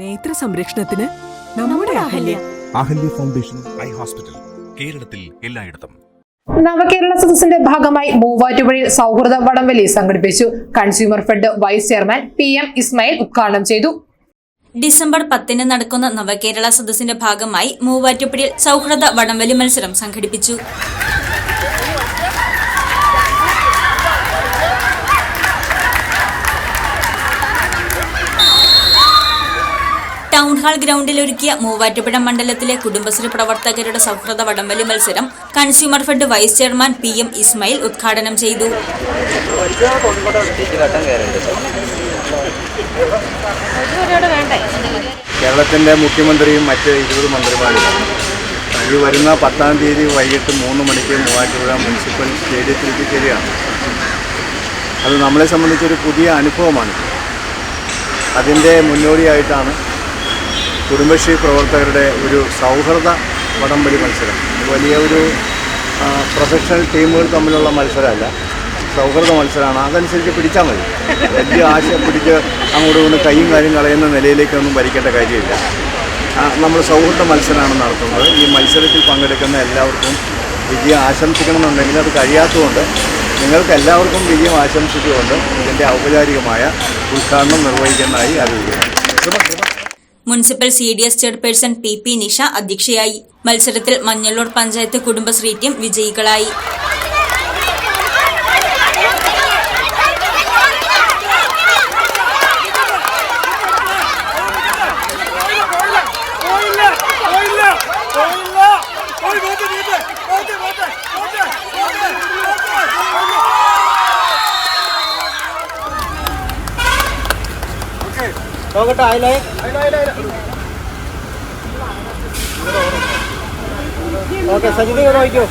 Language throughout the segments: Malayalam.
നേത്ര സംരക്ഷണത്തിന് നമ്മുടെ Ahalya. Ahalya foundation eye hospital കേരളത്തിൽ എല്ലായിടത്തും. നവകേരള സദസ്സിന്റെ ഭാഗമായി മൂവാറ്റുപുഴയിൽ സൗഹൃദ വടംവലി സംഘടിപ്പിച്ചു. Consumer fed vice chairman P M Ismail ഉദ്ഘാടനം ചെയ്തു. ഡിസംബർ പത്തിന് നടക്കുന്ന നവകേരള സദസ്സിന്റെ ഭാഗമായി മൂവാറ്റുപുഴയിൽ സൗഹൃദ വടംവലി മത്സരം സംഘടിപ്പിച്ചു. ടൗൺ ഹാൾ ഗ്രൗണ്ടിൽ ഒരുക്കിയ മൂവാറ്റുപുഴ മണ്ഡലത്തിലെ കുടുംബശ്രീ പ്രവർത്തകരുടെ സൗഹൃദ വടംവലി മത്സരം consumer fed vice chairman P M Ismail ഉദ്ഘാടനം ചെയ്തു. കേരളത്തിന്റെ മുഖ്യമന്ത്രിയും മറ്റ് ഇരുപത് മന്ത്രിമാരും ഈ വരുന്ന പത്താം തീയതി വൈകിട്ട് മൂന്ന് മണിക്ക് മൂവാറ്റുപുഴ മുനിസിപ്പൽ സ്റ്റേഡിയത്തിലേക്ക് ചേരുകയാണ് അത് നമ്മളെ സംബന്ധിച്ചൊരു പുതിയ അനുഭവമാണ്. അതിന്റെ മുന്നോടിയായിട്ടാണ് കുടുംബശ്രീ പ്രവർത്തകരുടെ ഒരു സൗഹൃദ വടംവലി മത്സരം. വലിയ ഒരു പ്രൊഫഷണൽ ടീമുകൾ തമ്മിലുള്ള മത്സരമല്ല. സൗഹൃദ മത്സരമാണ്. അതനുസരിച്ച് പിടിച്ചാൽ മതി. വലിയ ആശ പിടിച്ച് അങ്ങോട്ട് കൊണ്ട് കൈയും കാര്യം കളയുന്ന നിലയിലേക്കൊന്നും ഭരിക്കേണ്ട കാര്യമില്ല. നമ്മൾ സൗഹൃദ മത്സരമാണ് നടത്തുന്നത്. ഈ മത്സരത്തിൽ പങ്കെടുക്കുന്ന എല്ലാവർക്കും വിജയം ആശംസിക്കണമെന്നുണ്ടെങ്കിൽ അത് കഴിയാത്തതുകൊണ്ട് നിങ്ങൾക്ക് എല്ലാവർക്കും വിജയം ആശംസിച്ചുകൊണ്ട് ഇതിന്റെ ഔപചാരികമായ ഉദ്ഘാടനം നിർവഹിക്കുന്നതായി അറിയിക്കുന്നു municipal C D S chairperson P P Nisha അധ്യക്ഷയായി. മത്സരത്തിൽ മഞ്ഞളൂർ പഞ്ചായത്ത് കുടുംബശ്രീ ടീം വിജയികളായി. നോക്കട്ടെ അതിലെ ഓക്കെ സജിതി നോക്കിയോ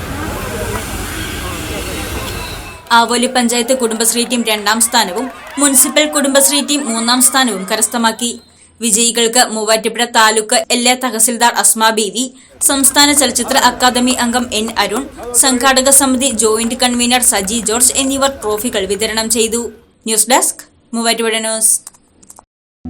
ആവോലി പഞ്ചായത്ത് കുടുംബശ്രീ ടീം രണ്ടാം സ്ഥാനവും മുനിസിപ്പൽ കുടുംബശ്രീ ടീം മൂന്നാം സ്ഥാനവും കരസ്ഥമാക്കി. വിജയികൾക്ക് മൂവാറ്റുപുഴ താലൂക്ക് എല്ലാ തഹസിൽദാർ അസ്മാ ബീവി സംസ്ഥാന ചലച്ചിത്ര അക്കാദമി അംഗം എൻ അരുൺ സംഘാടക സമിതി ജോയിന്റ് കൺവീനർ സജി ജോർജ് എന്നിവർ ട്രോഫികൾ വിതരണം ചെയ്തു. News desk Muvattupuzha news.